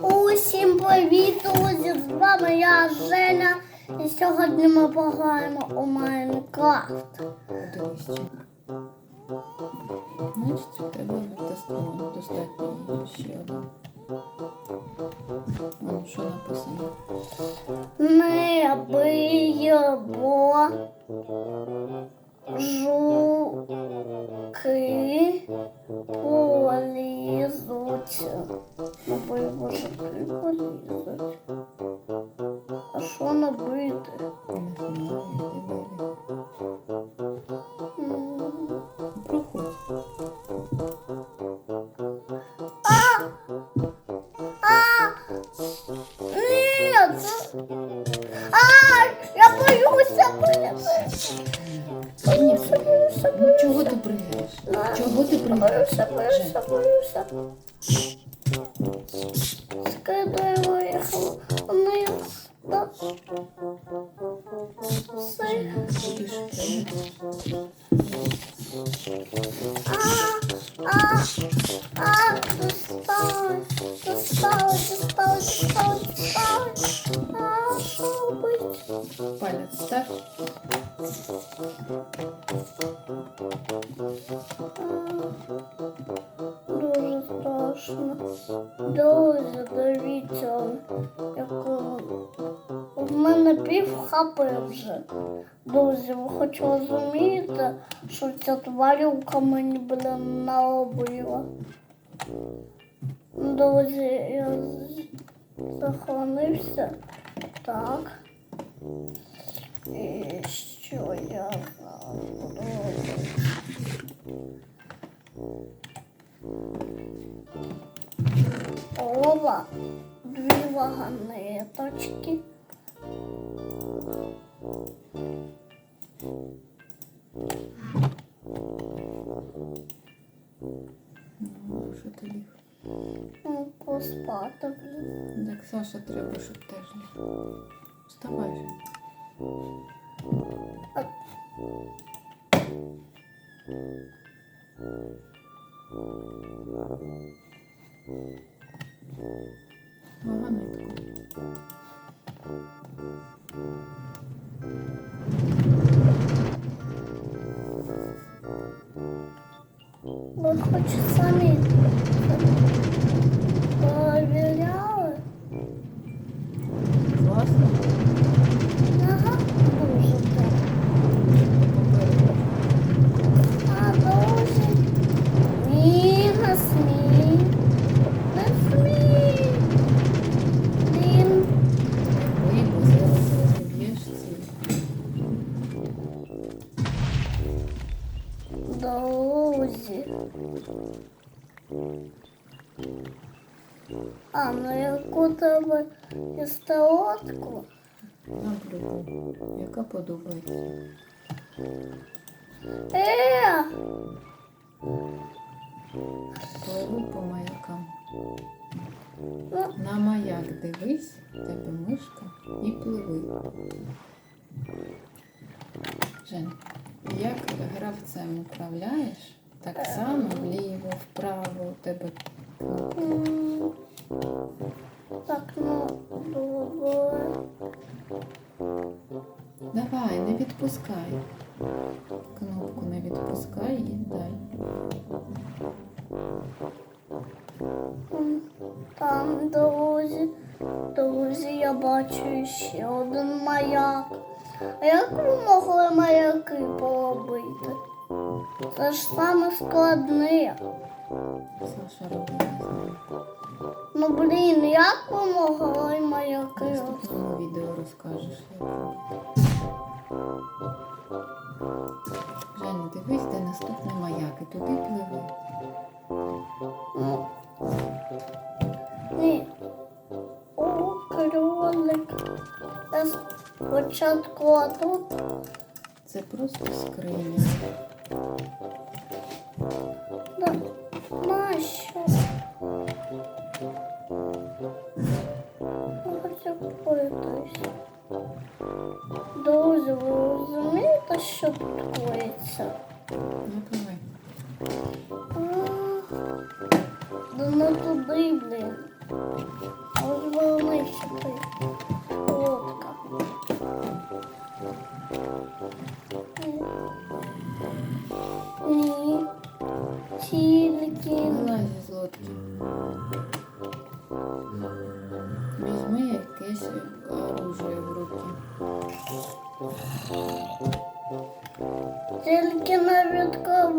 Усім привіт, друзі! З вами я Женя. І сьогодні ми пограємо у Майнкрафт. Значить, у тебе тестовано достатньо ще один. Вон, що написано? Ми биємо жуки полізуть. Биємо жуки полізуть. А що набити? Ти пригаєш? боюся, боюся, Дуже страшно. Дуже дивіться, яку. У мене пів хапи вже. Друзі, ви хоч розумієте, що ця тварюка мені блин наробила. Друзі, я захоронився. Так. Що я зараз? Ова, дві вагонеточки. Ну? Ну, поспати. Так, Саша, треба, щоб теж ліг. Вставай же. Вагонетку. Ви А, ну яку тебе історотку? На блюдо, яка подобається. Е, Пливу по маякам. ну, На маяк дивись, тебе мишка і пливи. Жень, як гравцем управляєш, так само вліво, вправо у тебе. так, ну, добре. Давай, не відпускай. Кнопку не відпускай і дай. Там, друзі, друзі, я бачу ще один маяк. А як ви могли маяки поробити? Це ж саме складне. Саша робить. Ну блін, як ви могли маяки? робити? відео розкажеш. Женя, дивись, де наступний маяк і туди пливи. Ні. О, кролик. Спочатку тут. Це просто скриня. Розумієте,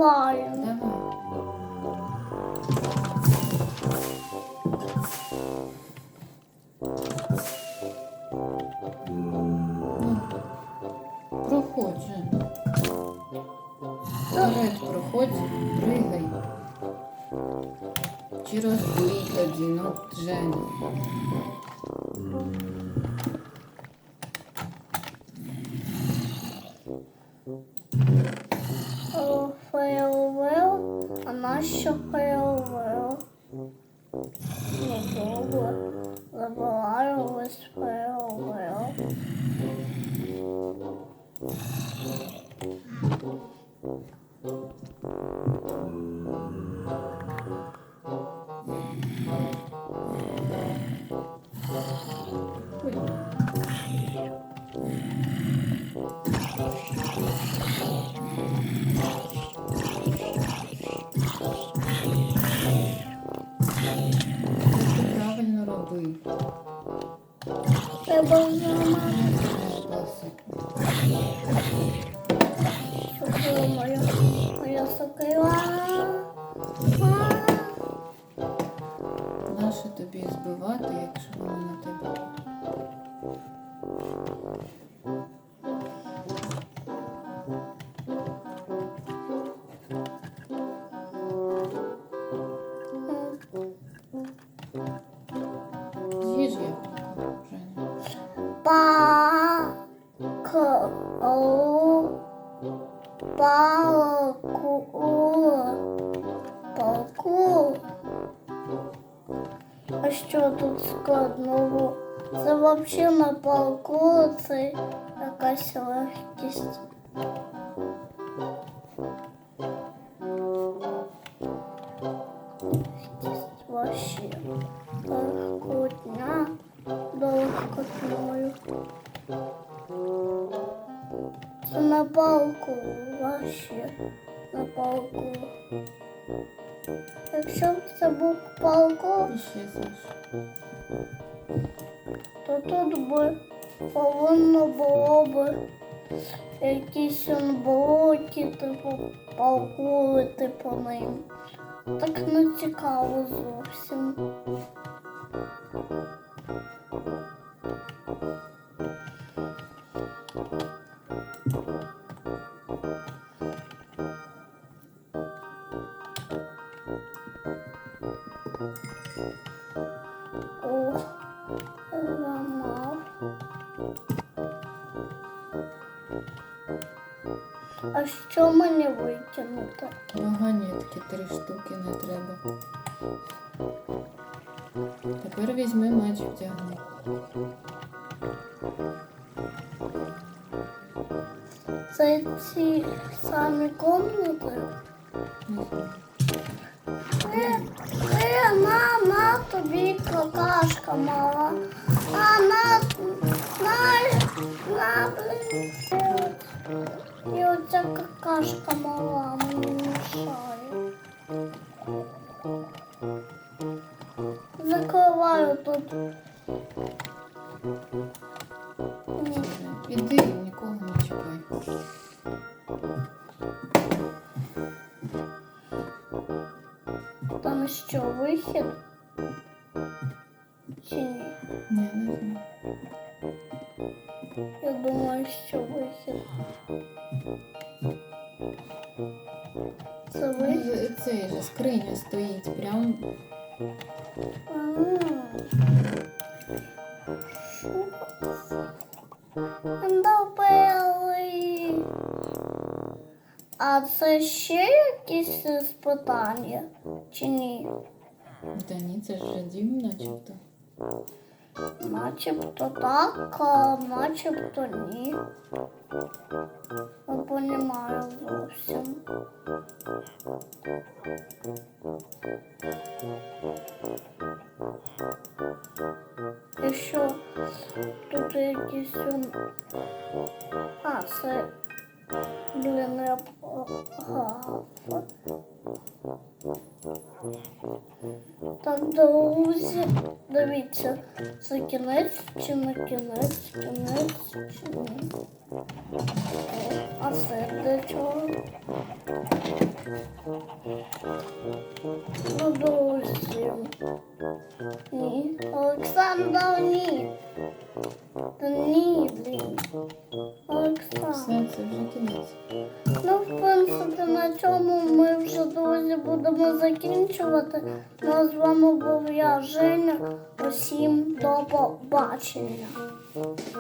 Давай. Проходь. Вперед проходь. Чи розбий тоді, ну Женя. Фейлвел, а нащо фейлвел? Не Треба Палку. Палку. А що тут складного? Це взагалі на палку, це якась легкість. Легкість Палку. На палку. Якщо б це був палку, то тут би повинно було б якісь блоки, типу палкулити по ним. Так не цікаво зовсім. Ламав. А що мені витягнути? Вагонетки три штуки не треба. Тепер візьми меч вдягни. Це ці самі комнати? Ти, ти, Е, е, на, на тобі какашка мала. А на, на, на. І оця какашка Там що, вихід? Чи ні? Ні, не знаю. Я думаю, що вихід. Це вихід. Ну, з- Цей же скриня стоїть прям. Добили. А це ще якісь спитання? Чи ні? Та ні, це ж дім начебто. Начебто так, а начебто ні. Я понімаю зовсім. І що тут якісь. А, це. Погав. Так, друзі, дивіться, це кінець чи не кінець, кінець чи ні. А це для чого? Ну, друзі. Ні. Олександр, ні. Закінчувати. Ну, а з вами був я, Женя. Усім до побачення.